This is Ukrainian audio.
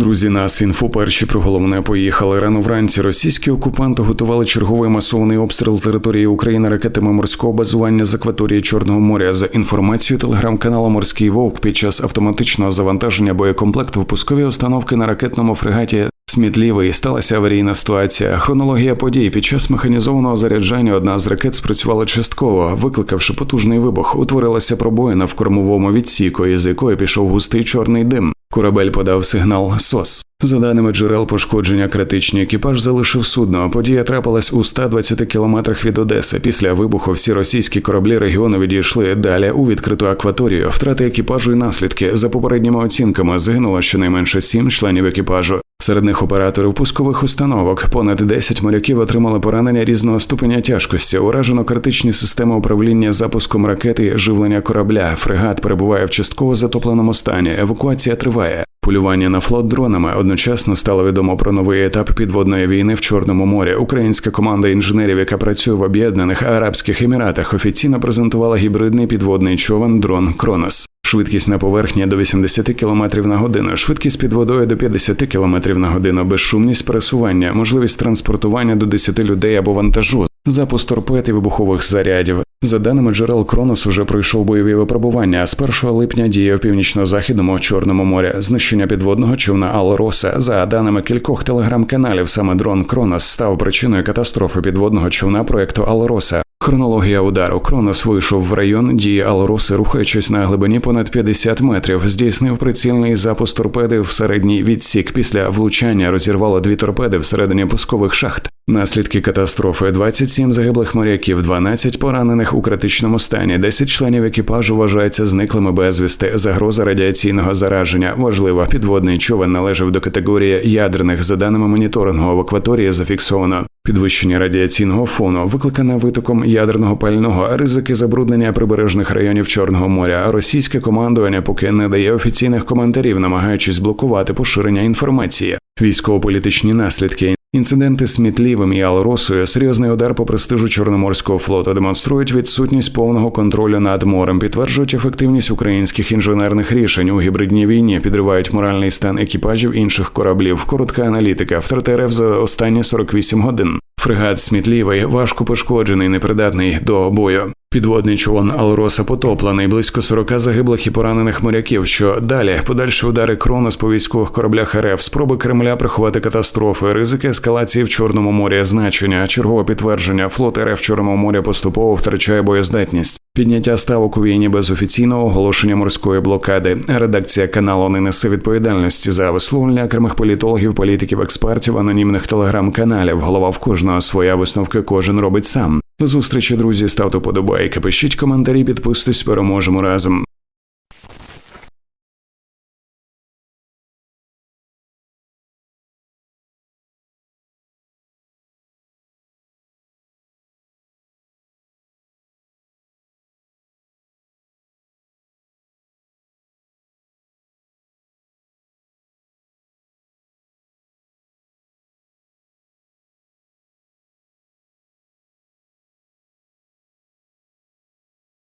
Друзі, нас інфо перші про головне поїхали. Рано вранці російські окупанти готували черговий масований обстріл території України ракетами морського базування з акваторії Чорного моря. За інформацією телеграм-каналу Морський Вовк під час автоматичного завантаження боєкомплекту пускові установки на ракетному фрегаті Смітлівий сталася аварійна ситуація. Хронологія подій під час механізованого заряджання одна з ракет спрацювала частково, викликавши потужний вибух. Утворилася пробоїна в кормовому відсіку, із якої пішов густий чорний дим. Корабель подав сигнал СОС. За даними джерел пошкодження, критичний екіпаж залишив судно. Подія трапилась у 120 кілометрах від Одеси. Після вибуху всі російські кораблі регіону відійшли далі у відкриту акваторію. Втрати екіпажу і наслідки за попередніми оцінками загинуло щонайменше сім членів екіпажу. Серед них операторів пускових установок. Понад 10 моряків отримали поранення різного ступеня тяжкості. Уражено критичні системи управління запуском ракети, живлення корабля. Фрегат перебуває в частково затопленому стані. Евакуація триває. Полювання на флот дронами одночасно стало відомо про новий етап підводної війни в Чорному морі. Українська команда інженерів, яка працює в Об'єднаних Арабських Еміратах, офіційно презентувала гібридний підводний човен дрон Кронос. Швидкість на поверхні до 80 км на годину, швидкість під водою до 50 км на годину, безшумність пересування, можливість транспортування до 10 людей або вантажу, запуск торпед і вибухових зарядів. За даними джерел Кронос, уже пройшов бойові випробування. а З 1 липня діє у північно-західному Чорному морі. Знищення підводного човна Алроса. За даними кількох телеграм-каналів, саме дрон Кронос став причиною катастрофи підводного човна проекту Алроса. Хронологія удару Кронос вийшов в район дії Алроси, рухаючись на глибині понад 50 метрів. Здійснив прицільний запуск торпеди в середній відсік. Після влучання розірвало дві торпеди всередині пускових шахт. Наслідки катастрофи: 27 загиблих моряків, 12 поранених у критичному стані, 10 членів екіпажу вважаються зниклими безвісти. Загроза радіаційного зараження. Важливо, підводний човен належав до категорії ядерних. За даними моніторингу в акваторії зафіксовано підвищення радіаційного фону, викликане витоком ядерного пального, ризики забруднення прибережних районів Чорного моря. Російське командування поки не дає офіційних коментарів, намагаючись блокувати поширення інформації. Військово-політичні наслідки. Інциденти з Мітлівим і Алросою, серйозний удар по престижу Чорноморського флоту демонструють відсутність повного контролю над морем, підтверджують ефективність українських інженерних рішень у гібридній війні, підривають моральний стан екіпажів інших кораблів. Коротка аналітика втрати РФ за останні 48 годин. Фрегат Смітлівий важко пошкоджений, непридатний до бою. Підводний човен Алроса потоплений, близько 40 загиблих і поранених моряків. Що далі подальші удари Кронос по військових кораблях РФ, спроби Кремля приховати катастрофи, ризики ескалації в Чорному морі, значення, чергове підтвердження. Флот РФ в Чорному морі поступово втрачає боєздатність. Підняття ставок у війні без офіційного оголошення морської блокади. Редакція каналу не несе відповідальності за висловлення окремих політологів, політиків, експертів, анонімних телеграм-каналів. Голова в кожного своя висновки кожен робить сам. До зустрічі, друзі, ставте подобайки, пишіть коментарі, підписуйтесь, переможемо разом.